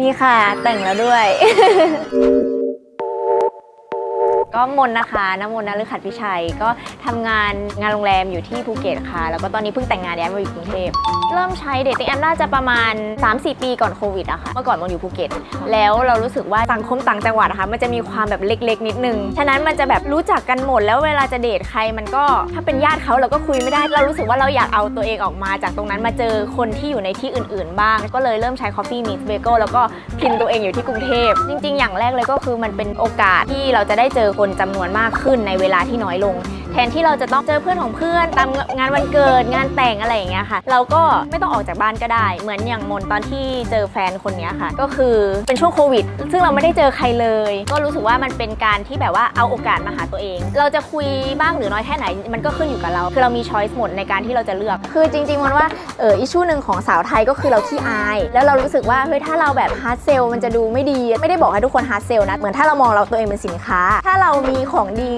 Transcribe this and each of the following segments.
มีค่ะแต่งแล้วด้วย ก็มนนะคะน้ำมนต์นฤขัดพิชัย ก็ทำงานงานโรงแรมอยู่ที่ภูเก็ตค่ะ แล้วก็ตอนนี้เพิ่งแต่งงานย้ายมาอยู่กรุงเทพ เริ่มใช้เดทติ้งแอปน่าจะประมาณ 3-4 ปีก่อนโควิดอะค่ะเมื่อก่อนมนอยู่ภูเก็ต แล้วเรารู้สึกว่าสังคมต่างจังหวัดอะค่ะมันจะมีความแบบเล็กๆ นิดนึง ฉะนั้นมันจะแบบรู้จักกันหมด แล้วเวลาจะเดทใครมันก็ถ้าเป็นญาติเขาเราก็คุยไม่ได้เรารู้สึกว่าเราอยากเอาตัวเองออกมา จากตรงนั้นมาเจอคนที่อยู่ในที่อื่น ๆ บ้าง ก็เลยเริ่มใช้ Coffee Meets Bagel แล้วก็พิมพ์ตัวเองอยู่ที่กรุงเทพจริง ๆ อย่างแรกเลยก็คือมันเป็นโอกาสที่เราจะได้เจอคนจำนวนมากขึ้นในเวลาที่น้อยลง แทนที่เราจะต้องเจอเพื่อนของเพื่อนตามงานวันเกิดงานแต่งอะไรอย่างเงี้ยค่ะ เราก็ไม่ต้องออกจากบ้านก็ได้ เหมือนอย่างมนตอนที่เจอแฟนคนนี้ค่ะ ก็คือเป็นช่วงโควิด ซึ่งเราไม่ได้เจอใครเลย ก็รู้สึกว่ามันเป็นการที่แบบว่าเอาโอกาสมาหาตัวเอง เราจะคุยบ้างหรือน้อยแค่ไหน มันก็ขึ้นอยู่กับเรา คือเรามีช้อยส์หมดในการที่เราจะเลือก คือจริงๆมันว่าเอออิชชูหนึ่งของสาวไทยก็คือเราขี้อาย แล้วเรารู้สึกว่าเฮ้ยถ้าเราแบบฮาร์ดเซลมันจะดูไม่ดี ไม่ได้บอกให้ทุกคนฮาร์ดเซลนะ เหมือนถ้าเรามองเราตัวเองเป็นสินค้า ถ้าเรามีของดี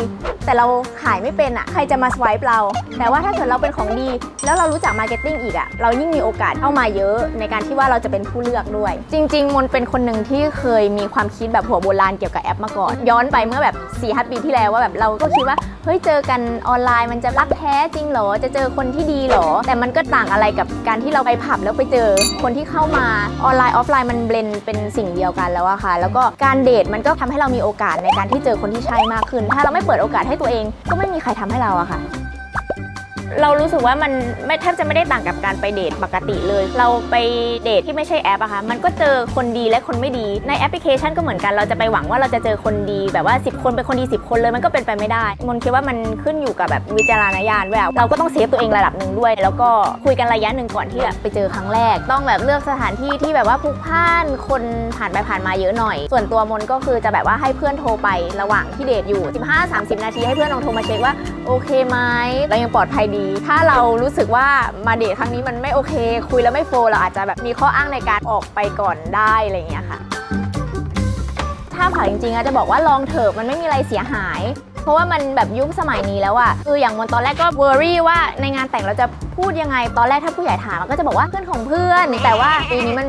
แต่เราขายไม่เป็นอะใครจะมาสวายเรา แต่ว่าถ้าเกิดเราเป็นของดี แล้วเรารู้จักมาร์เก็ตติ้งอีกอะเรายิ่งมีโอกาสเข้ามาเยอะในการที่ว่าเราจะเป็นผู้เลือกด้วย จริง ๆ มนเป็นคนหนึ่งที่เคยมีความคิดแบบหัวโบราณเกี่ยวกับแอปมาก่อน ย้อนไปเมื่อแบบ4ีหปีที่แล้วว่าแบบเราก็คิดว่าเฮ้ยเจอกันออนไลน์มันจะรักแท้จริงเหรอ จะเจอคนที่ดีเหรอ แต่มันก็ต่างอะไรกับการที่เราไปผับแล้วไปเจอคนที่เข้ามาออนไลน์ออฟไลน์มันเบลนเป็นสิ่งเดียวกันแล้วอะค่ะ แล้วก็การเดทมันก็ทำให้เรามีโอกาสในการที่เจอคนที่ใช่มากขึ้น ถ้าเราไม่เปิดโอกาสให้ตัวเองก็ไม่มีใครทำให้เราอะค่ะ เรารู้สึกว่ามันไม่แทบจะไม่ได้ต่างกับการไปเดทปกติเลย เราไปเดทที่ไม่ใช่แอปอะค่ะมันก็เจอคนดีและคนไม่ดีในแอปพลิเคชันก็เหมือนกันเราจะไปหวังว่าเราจะเจอคนดีแบบว่า 10 คนเป็นคนดี 10 คนเลยมันก็เป็นไปไม่ได้ มนคิดว่ามันขึ้นอยู่กับแบบวิจารณญาณด้วเราก็ต้องเซฟตัวเองระดับหนึ่งด้วย แล้วก็คุยกันระยะหนึ่งก่อนที่แบบไปเจอครั้งแรก ต้องแบบเลือกสถานที่ที่แบบว่าพลุกพล่านคนผ่านไปผ่านมาเยอะหน่อย ส่วนตัวมนก็คือจะแบบว่าให้เพื่อนโทรไประหว่างที่เดทอยู่ 15-30 นาทีให้เพื่อนลองโทรมาเช็คว่าโอเคไหมเรายังปลอดภัยดีถ้าเรารู้สึกว่ามาเดทครั้งนี้มันไม่โอเค คุยแล้วไม่โฟล์เราอาจจะแบบมีข้ออ้างในการออกไปก่อนได้อะไรอย่างเงี้ยค่ะ ถ้าผ่าจริงๆอะจะบอกว่าลองเถอะมันไม่มีอะไรเสียหาย เพราะว่ามันแบบยุคสมัยนี้แล้วอะคืออย่างมนตอนแรกก็เวอรี่ว่าในงานแต่งเราจะพูดยังไง ตอนแรกถ้าผู้ใหญ่ถามมันก็จะบอกว่าเพื่อนของเพื่อน แต่ว่าปีนี้มัน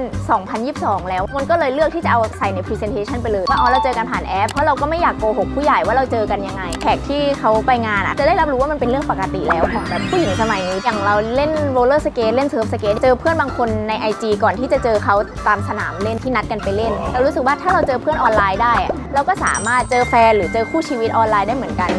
2022 แล้ว มันก็เลยเลือกที่จะเอาใส่ใน presentation ไปเลยว่าอ๋อเราเจอกันผ่านแอป เพราะเราก็ไม่อยากโกหกผู้ใหญ่ว่าเราเจอกันยังไง แขกที่เขาไปงานอะจะได้รับรู้ว่ามันเป็นเรื่องปกติแล้วของแบบผู้หญิงสมัยนี้ อย่างเราเล่นโรลเลอร์สเกตเล่นเซิร์ฟสเกตเจอเพื่อนบางคนใน IG ก่อนที่จะเจอเขาตามสนามเล่นที่นัดกันไปเล่น เรารู้สึกว่าถ้าเราเจอเพื่อนออนไลน์ได้อะ เราก็สามารถเจอแฟนหรือเจอคู่ชีวิตออนไลน์ได้เหมือนกัน